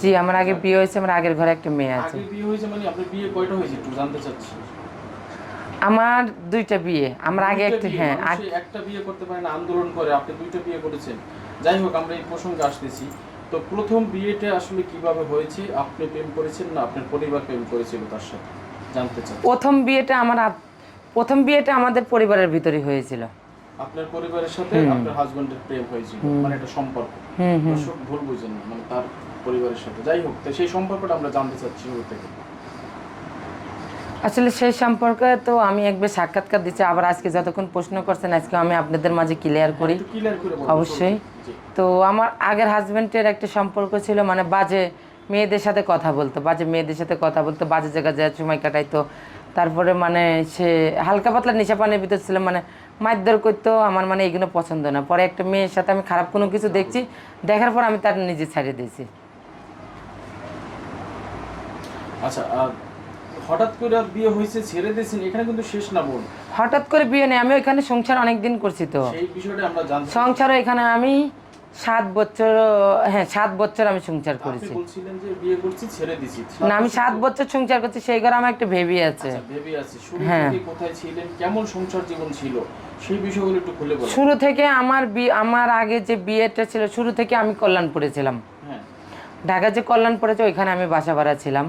জি আমার আগে বিয়ে হয়েছে আমার আগের ঘরে একটা মেয়ে আছে। আগে বিয়ে হয়েছে মানে আপনার বিয়ে কয়টা হয়েছে একটু জানতে চাচ্ছি। আমার দুইটা বিয়ে আমার আগে একটা হ্যাঁ একটা বিয়ে করতে পারে না আন্দোলন করে আপনি দুইটা বিয়ে করেছেন। যাই হোক আমরা এই প্রসঙ্গে আসতেছি। তো প্রথম বিয়েটা আসলে কীভাবে হয়েছে আপনি প্রেম করেছেন না আপনার পরিবার প্রেম করেছিল তার সাথে? জানতে চাই প্রথম বিয়েটা আমার প্রথম বিয়েটা আমাদের পরিবারের ভিতরে হয়েছিল। আপনার পরিবারের সাথে আপনার হাজবেন্ডের প্রেম হয়েছিল মানে একটা সম্পর্ক। হুম হুম। ভুল বুঝেন না, মানে তার পরিবারের সাথে। যাই হোক তো সেই সম্পর্কটা আমরা জানতে চাচ্ছি শুরু থেকে। আসলে সেই সম্পর্কে তো আমি একবার সাক্ষাৎকার দিচ্ছি। আবার আজকে যতক্ষণ প্রশ্ন করছেন আজকে আমি আপনাদের মাঝে ক্লিয়ার করি। অবশ্যই। তো আমার আগের হাজবেন্ডের একটা সম্পর্ক ছিল মানে বাজে মেয়েদের সাথে কথা বলতো বাজে মেয়েদের সাথে কথা বলতো বাজে জায়গায় যায় সময় কাটাইতো। তারপরে মানে সে হালকা পাতলা নেশা পানির ভিতর ছিল মানে মারধর করতো আমার মানে এগুলো পছন্দ না। পরে একটা মেয়ের সাথে আমি খারাপ কোনো কিছু দেখছি দেখার পর আমি তার নিজে ছাড়িয়ে দিয়েছি। আচ্ছা হঠাৎ করে বিয়ে হয়েছে ছেড়ে দিয়েছেন এখানে কিন্তু শেষ না বোন। হঠাৎ করে বিয়ে নেই আমি ওইখানে সংসার অনেক দিন করছি তো। সেই বিষয়টা আমরা জানতে সংসারও এখানে আমি সাত বছর হ্যাঁ সাত বছর আমি সংসার করেছি। বলছিলেন যে বিয়ে করছি ছেড়ে দিছি না আমি সাত বছর সংসার করছি সেই ঘরে আমার একটা ভেবি আছে। আচ্ছা ভেবে শুরু হ্যাঁ। থেকে কোথায় ছিলেন? কেমন সংসার জীবন ছিল? সেই বিষয়গুলো একটু খুলে বলুন। শুরু থেকে আমার আমার আগে যে বিয়েটা ছিল শুরু থেকে আমি কল্যাণপুরে ছিলাম। হ্যাঁ। ঢাকা যে কল্যাণপুরে ওইখানে আমি বাসা ভাড়া ছিলাম।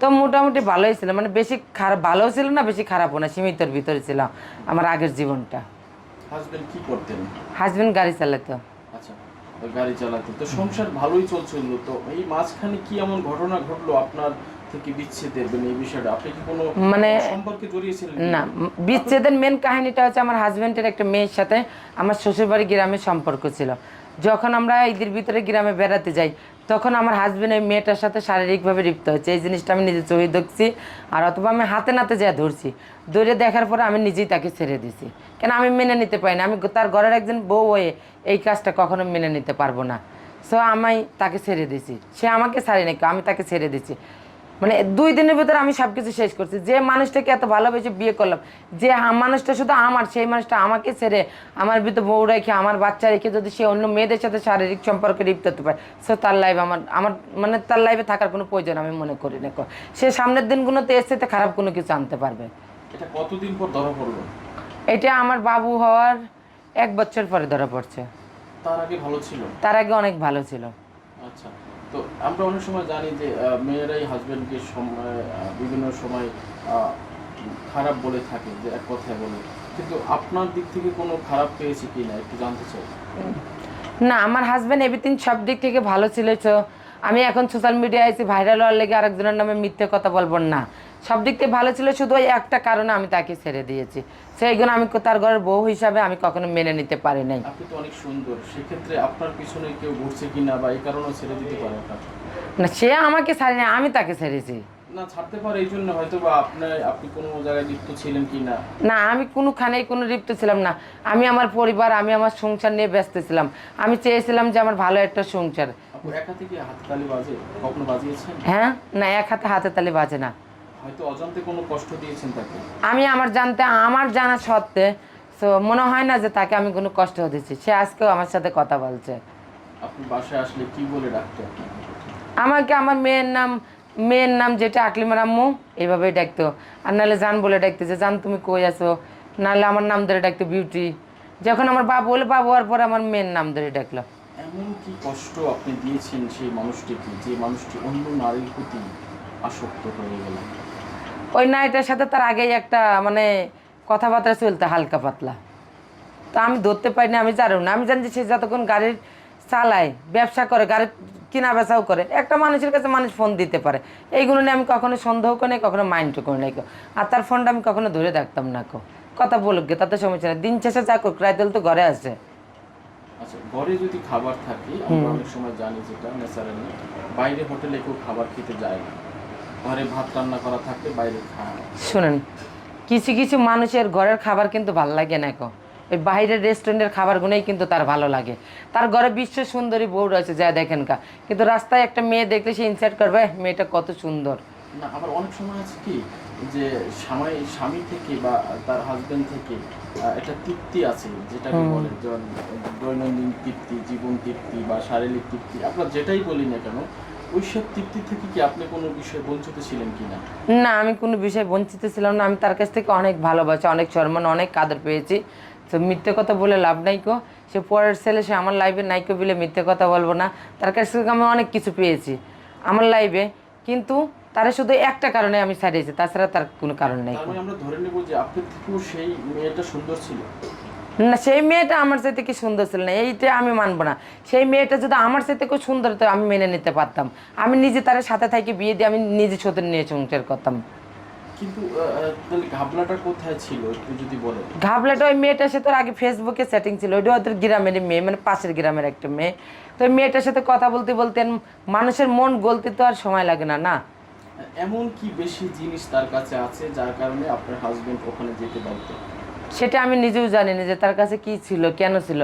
তো মোটামুটি ভালোই ছিল। মানে বেশি খারাপ ভালোও ছিল না বেশি খারাপও না সীমিতর ভিতরে ছিল আমার আগের জীবনটা। হাজবেন্ড কি করতেন? হাজবেন্ড গাড়ি চালাতো। আচ্ছা গাড়ি চালাতেন তো সংসার ভালোই চলছিল তো এই মাঝখানে কি এমন ঘটনা ঘটলো আপনার থেকে বিচ্ছেদের মানে এই বিষয়টা? আপনি কি কোনো মানে সম্পর্কে জড়িয়েছিলেন না বিচ্ছেদের মেন কাহিনীটা হচ্ছে আমার হাজবেন্ডের একটা মেয়ের সাথে আমার শ্বশুরবাড়ি গ্রামে সম্পর্ক ছিল। যখন আমরা ঈদের ভিতরে গ্রামে বেড়াতে যাই, তখন আমার হাজবেন্ড ওই মেয়েটার সাথে শারীরিকভাবে লিপ্ত হয়েছে। এই জিনিসটা আমি নিজে চোখে দেখছি আর অথবা আমি হাতে নাতে যা ধরছি, ধরে দেখার পরে আমি নিজেই তাকে ছেড়ে দিছি। কেন আমি মেনে নিতে পারি না? আমি তার ঘরের একজন বউ হয়ে এই কাজটা কখনো মেনে নিতে পারব না। সো আমি তাকে ছেড়ে দিছি। সে আমাকে ছাড়ি নাকি আমি তাকে ছেড়ে দিছি। মানে দুই দিনের ভিতরে আমি সব কিছু শেষ করছি। যে মানুষটাকে এত ভালোবেসে বিয়ে করলাম যে মানুষটা শুধু আমার সেই মানুষটা আমাকে ছেড়ে আমার ভিতরে বউ রেখে আমার বাচ্চা রেখে যদি সে অন্য মেয়েদের সাথে শারীরিক সম্পর্কে লিপ্ত হতে পারে সে তার লাইফ আমার আমার মানে তার লাইফে থাকার কোনো প্রয়োজন আমি মনে করি না। সে সামনের দিনগুলোতে এসে তো খারাপ কোনো কিছু আনতে পারবে। এটা কতদিন পর ধরা পড়ল? এটা আমার বাবু হওয়ার এক বছর পরে ধরা পড়ছে। তার আগে ভালো ছিল? তার আগে অনেক ভালো ছিল। আচ্ছা। তো আমরা অনেক সময় জানি যে মেয়েরাই হাজব্যান্ডকে সময় বিভিন্ন সময় খারাপ বলে থাকে, যে এক কথায় বলে। কিন্তু আপনার দিক থেকে কোনো খারাপ পেয়েছে কি না একটু জানতে চাই। না, আমার হাজব্যান্ড এভরিথিং সব দিক থেকে ভালো ছিল আমি এখন সোশ্যাল মিডিয়ায় এসে ভাইরাল হওয়ার লেগে আরেকজনের নামে মিথ্যে কথা বলব না। সব দিক থেকে ভালো ছিল শুধু ওই একটা কারণে আমি তাকে ছেড়ে দিয়েছি। সেইগুলো আমি তার ঘরের বউ হিসাবে আমি কখনো মেনে নিতে পারি নাই। আপনি তো অনেক সুন্দর সেক্ষেত্রে আপনার পিছনে কেউ ঘুরছে কি না বা এই কারণেও ছেড়ে দিতে পারে না সে আমাকে ছাড়ি না আমি তাকে ছেড়েছি। না ছাড়তে পারে এই জন্য হয়তো বা আপনার আপনি কোনো জায়গায় লিপ্ত ছিলেন কি না না আমি কোনোখানেই কোনো লিপ্ত ছিলাম না। আমি আমার পরিবার আমি আমার সংসার নিয়ে ব্যস্ত ছিলাম। আমি চেয়েছিলাম যে আমার ভালো একটা সংসার। বাজে? কখনো বাজিয়েছেন? হ্যাঁ না এক হাতে হাতে তালি বাজে না। হয়তো অজান্তে কোনো কষ্ট দিয়েছেন তাকে? আমি আমার জানতে আমার জানা সত্ত্বে তো মনে হয় না যে তাকে আমি কোনো কষ্ট দিচ্ছি সে আজকেও আমার সাথে কথা বলছে। আপনি বাসায় আসলে কি বলে ডাকতো আমাকে আমার মেয়ের নাম মেয়ের নাম যেটা আকলিমার আম্মু এইভাবেই ডাকতো। আর নাহলে জান বলে ডাকতো যে জান তুমি কই আছো? নাহলে আমার নাম ধরে ডাকতো বিউটি। যখন আমার বাবু বলে বাবু হওয়ার পর আমার মেয়ের নাম ধরে ডাকলো। এমন কি কষ্ট আপনি দিয়েছেন সেই মানুষটিকে যে মানুষটি অন্য নারীর প্রতি আসক্ত হয়ে গেল ওই নাইটার সাথে তার আগেই একটা মানে কথাবার্তা চলতে হালকা পাতলা। তা আমি ধরতে পারিনি আমি জানি না। আমি জানি যে সে যতক্ষণ গাড়ির চালায় ব্যবসা করে গাড়ির কেনা বেচাও করে একটা মানুষের কাছে মানুষ ফোন দিতে পারে। এইগুলো নিয়ে আমি কখনো সন্দেহ করি নাই কখনো মাইন্ডও করি নাই। আর তার ফোনটা আমি কখনো ধরে থাকতাম না কো কথা বলুক গে তাতে সমস্যা নেই। দিন শেষে যা করুক রাইতেল তো ঘরে আসে। আচ্ছা ঘরে যদি খাবার থাকে আমরা অনেক সময় জানি যেটা ন্যাচারালি। বাইরে হোটেলে কেউ খাবার খেতে যায় না। ঘরে ভাত রান্না করা বাইরে খায় শুনেন কিছু কিছু মানুষের ঘরের খাবার কিন্তু ভালো লাগে না কো। ওই বাইরের রেস্টুরেন্টের খাবারগুলোই কিন্তু তার ভালো লাগে। তার ঘরে বিশ্ব সুন্দরী বউ রয়েছে যা দেখেন কা কিন্তু রাস্তায় একটা মেয়ে দেখলে সে ইনসাইট করবে মেয়েটা কত সুন্দর। না আবার অনেক সময় আছে কি যে স্বামী স্বামী থেকে বা তার হাজবেন্ড থেকে একটা তৃপ্তি আছে যেটাকে বলে দৈনন্দিন তৃপ্তি জীবন তৃপ্তি বা শারীরিক তৃপ্তি। আমরা যেটাই বলি না কেন ওই সব তৃপ্তি থেকে কি আপনি কোনো বিষয়ে বঞ্চিত ছিলেন কিনা? না আমি কোনো বিষয়ে বঞ্চিত ছিলাম না। আমি তার কাছ থেকে অনেক ভালোবাসা অনেক সম্মান অনেক কাদর পেয়েছি। তো মিথ্যে কথা বলে লাভ নাই কো। সে পরের ছেলে সে আমার লাইফে নাইকো বলে মিথ্যে কথা বলব না। তার কাছ থেকে আমি অনেক কিছু পেয়েছি আমার লাইফে কিন্তু তারা শুধু একটা কারণে আমি ছাড়িয়েছি তাছাড়া তার কোনো কারণ নেই আমরা ধরে নেব যে আপনার থেকেও সেই মেয়েটা সুন্দর ছিল। না সেই মেয়েটা আমার সাথে কি সুন্দর ছিল না এইটা আমি মানবো না। সেই মেয়েটা যদি আমার সাথে খুব সুন্দর তো আমি মেনে নিতে পারতাম। আমি নিজে তার সাথে থেকে বিয়ে দিয়ে আমি নিজে সত্যি নিয়ে সংসার করতাম। কিন্তু ঘাবলাটা কোথায় ছিল একটু যদি বলেন? ঘাবলাটা ওই মেয়েটার সাথে আগে ফেসবুকে সেটিং ছিল ওইটা ওদের গ্রামেরই মেয়ে মানে পাশের গ্রামের একটা মেয়ে। তো ওই মেয়েটার সাথে কথা বলতে বলতে মানুষের মন গলতে তো আর সময় লাগে না না? এমন কি বেশি জিনিস তার কাছে আছে যার কারণে আপনার হাজবেন্ড ওখানে যেতে বাধ্য? সেটা আমি নিজেও জানি না যে তার কাছে কি ছিল, কেন ছিল।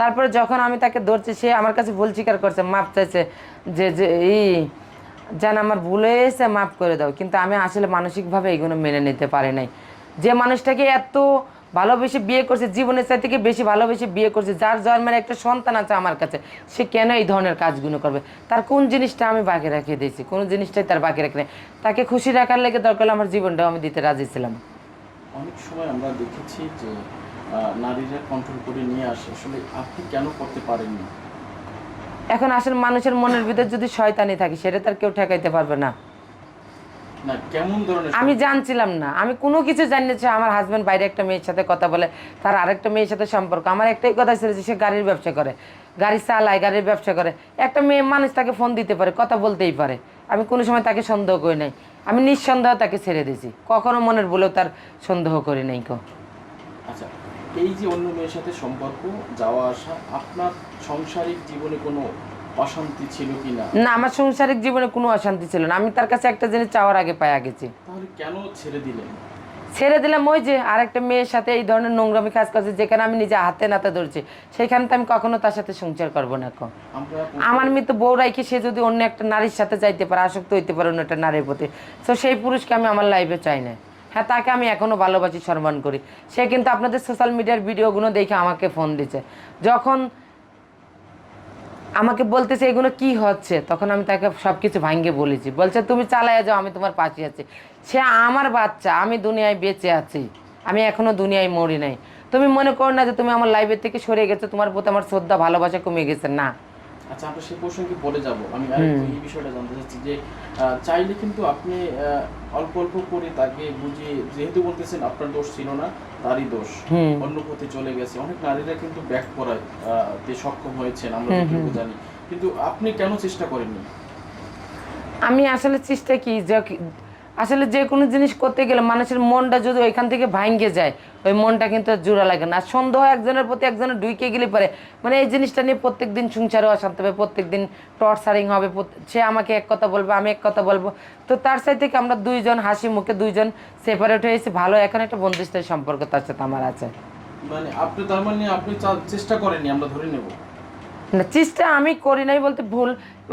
তারপরে যখন আমি তাকে ধরছি, সে আমার কাছে ভুল স্বীকার করছে মাপ চাইছে যে যে এই যেন আমার ভুল হয়েছে, মাফ করে দাও। কিন্তু আমি আসলে মানসিকভাবে এগুলো মেনে নিতে পারি নাই। যে মানুষটাকে এত ভালোবেসে বিয়ে করছে, জীবনের চাই থেকে বেশি ভালোবেসে বিয়ে করছে, যার জন্মের একটা সন্তান আছে আমার কাছে, সে কেন এই ধরনের কাজগুলো করবে? তার কোন জিনিসটা আমি বাকি রেখে দিয়েছি? কোন জিনিসটাই তার বাকি রেখে তাকে খুশি রাখার লেগে দরকার আমার জীবনটাও আমি দিতে রাজি ছিলাম। অনেক সময় আমরা দেখেছি যে নারীরা কন্ট্রোল করে নিয়ে আসে। আসলে আপনি কেন করতে পারেননি? এখন আসলে মানুষের মনের ভিতর যদি শয়তানি থাকে সেটা তার কেউ ঠেকাইতে পারবে না। আমি জানছিলাম না। আমি কোনো কিছু জানি না আমার হাজব্যান্ড বাইরে একটা মেয়ের সাথে কথা বলে তার আরেকটা মেয়ের সাথে সম্পর্ক। আমার একটাই কথা ছিল যে সে গাড়ির ব্যবসা করে গাড়ি চালায় গাড়ির ব্যবসা করে। একটা মেয়ে মানুষ তাকে ফোন দিতে পারে কথা বলতেই পারে। আমি কোনো সময় তাকে সন্দেহ করি নাই। আমি নিঃসন্দেহ তাকে ছেড়ে দিয়েছি। কখনো মনের বলেও তার সন্দেহ করি নাই কো। আচ্ছা এই যে অন্য মেয়ের সাথে সম্পর্ক যাওয়া আসা আপনার সাংসারিক জীবনে কোনো অশান্তি ছিল কি না না আমার সংসারিক জীবনে কোনো অশান্তি ছিল না। আমি তার কাছে একটা জিনিস চাওয়ার আগে পায়া গেছি। তাহলে কেন ছেড়ে দিলেন? ছেড়ে দিলাম ওই যে আরেকটা মেয়ের সাথে এই ধরনের নোংরামি কাজ করছে, যেখানে আমি নিজে হাতে নাতে ধরছি। সেখানে তো আমি কখনো তার সাথে সংসার করব না কো আমরা আমার মৃত বউ রাইকে সে যদি অন্য একটা নারীর সাথে যাইতে পারে, আসক্ত হইতে পারে অন্য একটা নারীর প্রতি? তো সেই পুরুষকে আমি আমার লাইফে চাই না। হ্যাঁ তাকে আমি এখনও ভালোবাসি, সম্মান করি। সে কিন্তু আপনাদের সোশ্যাল মিডিয়ার ভিডিওগুলো দেখে আমাকে ফোন দিচ্ছে যখন আমাকে বলতেছে, এগুলো কি হচ্ছে? তখন আমি তাকে সব কিছু ভাঙ্গে বলেছি। বলছে, তুমি চালাইয়া যাও, আমি তোমার পাশে আছি। সে আমার বাচ্চা, আমি দুনিয়ায় বেঁচে আছি। আমি এখনও দুনিয়ায় মরি নাই। তুমি মনে করো না যে তুমি আমার লাইফের থেকে সরে গেছো? তোমার প্রতি আমার শ্রদ্ধা, ভালোবাসা কমে গেছে? না। আচ্ছা আমরা সেই প্রসঙ্গে পরে যাব। আমি এই বিষয়টা জানতে চাচ্ছি যে চাইলে কিন্তু আপনি অল্প অল্প করে তাকে বুঝিয়ে যেহেতু বলতেছেন আপনার দোষ ছিল না তারই দোষ। অন্য পথে চলে গেছে। অনেক নারীরা কিন্তু ব্যাক করায় সক্ষম হয়েছেন আমরা জানি। কিন্তু আপনি কেন চেষ্টা করেননি? আমি আসলে চেষ্টা কি আসলে যে কোনো জিনিস করতে গেলে মানুষের মনটা যদি ওইখান থেকে ভাঙ্গে যায় ওই মনটা কিন্তু জোড়া লাগে না। সন্দেহ একজনের প্রতি একজনের ঢুকে গেলে পারে। মানে এই জিনিসটা নিয়ে প্রত্যেক দিন সংসারে অশান্তি হবে প্রত্যেক দিন টর্চারিং হবে সে আমাকে এক কথা বলবে আমি এক কথা বলব। তো তার সাথে থেকে আমরা দুইজন হাসি মুখে দুইজন সেপারেট হয়েছি ভালো এখন একটা বন্ধুত্বের সম্পর্ক তার সাথে আমার আছে। মানে আপনি তার মানে আপনি চেষ্টা করেননি আমরা ধরে নেব। না চেষ্টা আমি করি নাই বলতে ভুল।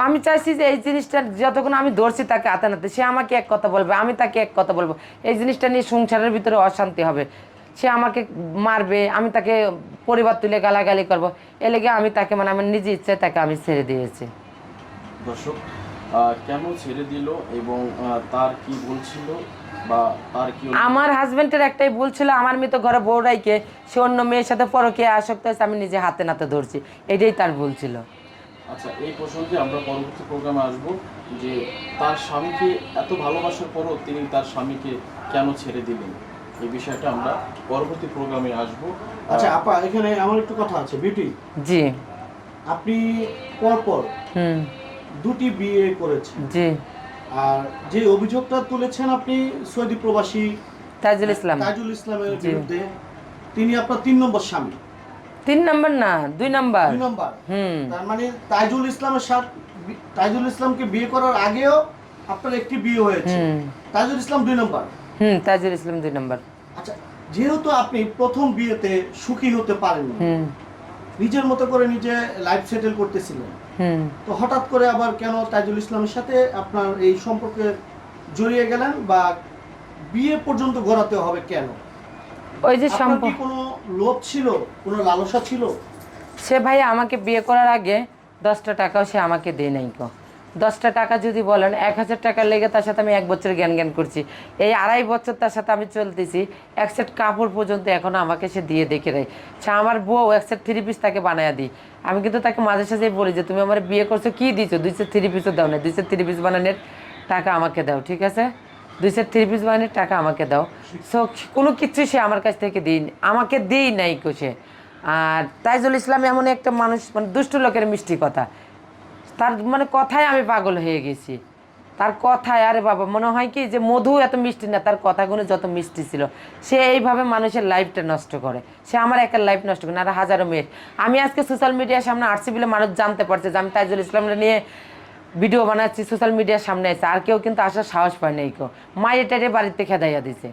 আমি চাইছি যে এই জিনিসটা যতক্ষণ আমি ধরছি তাকে হাতে নাতে সে আমাকে এক কথা বলবে আমি তাকে এক কথা বলব। এই জিনিসটা নিয়ে সংসারের ভিতরে অশান্তি হবে। সে আমাকে মারবে আমি তাকে পরিবার তুলে গালাগালি করব। এ লেগে আমি তাকে মানে আমার নিজে ইচ্ছায় তাকে আমি ছেড়ে দিয়েছি। দর্শক কেন ছেড়ে দিল এবং তার কি বলছিল বা তার কি আমার হাজবেন্ডের একটাই ভুল ছিল আমার মতো ঘরে বউরাইকে সে অন্য মেয়ের সাথে পরকে আসক্ত হয়েছে আমি নিজে হাতে নাতে ধরছি। এটাই তার ভুল ছিল। আচ্ছা এই প্রসঙ্গে আমরা পরবর্তী প্রোগ্রামে আসব যে তার স্বামীকে এত ভালোবাসার পরও তিনি তার স্বামীকে কেন ছেড়ে দিলেন? এই বিষয়টা আমরা পরবর্তী প্রোগ্রামে আসব। আচ্ছা আপা এখানে আমার একটু কথা আছে বিউটি জি। আপনি পরপর হুম। দুটি বিয়ে করেছেন। জি। আর যে অভিযোগটা তুলেছেন আপনি সৌদি প্রবাসী তাজুল ইসলাম। তাজুল ইসলামের বিরুদ্ধে তিনি আপনার তিন নম্বর স্বামী। তিন নম্বর না দুই নম্বর। দুই নম্বর। হুম। তার মানে তাজুল ইসলামের সাথে তাজুল ইসলামকে বিয়ে করার আগেও আপনার একটি বিয়ে হয়েছে। তাজুল ইসলাম দুই নম্বর। হুম তাজুল ইসলাম দুই নাম্বার। আচ্ছা যেহেতু আপনি প্রথম বিয়েতে সুখী হতে পারেননি হুম। নিজের মতো করে নিজে লাইফ সেটেল করতেছিলেন তো হঠাৎ করে আবার কেন তাজুল ইসলামের সাথে আপনার এই সম্পর্কে জড়িয়ে গেলেন বা বিয়ে পর্যন্ত গড়াতে হবে কেন? ওই যে সম্পর্ক কোনো লোভ ছিল? কোনো লালসা ছিল? সে ভাই আমাকে বিয়ে করার আগে দশটা টাকাও সে আমাকে দেয় নাই কো দশটা টাকা যদি বলেন, এক হাজার টাকা লেগে তার সাথে আমি এক বছর জ্ঞান জ্ঞান করছি। এই আড়াই বছর তার সাথে আমি চলতেছি, এক সেট কাপড় পর্যন্ত এখনও আমাকে সে দিয়ে দেখে দেয় সে আমার বউ, এক সেট থ্রি পিস তাকে বানায় দিই। আমি কিন্তু তাকে মাঝে সাঝে বলি যে, তুমি আমার বিয়ে করছ, কি দিছো? দুই সেট থ্রি পিসও দাও না, দুই সেট থ্রি পিস বানানোর টাকা আমাকে দাও, ঠিক আছে? দুই সেট থ্রি পিস বানানোর টাকা আমাকে দাও। সো কোনো কিছু সে আমার কাছ থেকে দিই, আমাকে দিই নাই সে। আর তাইজুল ইসলাম এমন একটা মানুষ মানে দুষ্ট লোকের মিষ্টি কথা। তার মানে কথায় আমি পাগল হয়ে গেছি। তার কথায়, আরে বাবা, মনে হয় কি যে মধু এত মিষ্টি না, তার কথাগুলো যত মিষ্টি ছিল, সে এইভাবে মানুষের লাইফটা নষ্ট করে। সে আমার একার লাইফ নষ্ট করে, না, আর হাজারো মেয়ে আমি আজকে সোশ্যাল মিডিয়ার সামনে আসছি বলে মানুষ জানতে পারছে যে আমি তাইজুল ইসলামরা নিয়ে ভিডিও বানাচ্ছি সোশ্যাল মিডিয়ার সামনে আছে আর কেউ কিন্তু আসার সাহস পায় নাই কেউ। মায়ের টাইরে বাড়িতে খেদাইয়া দিছে।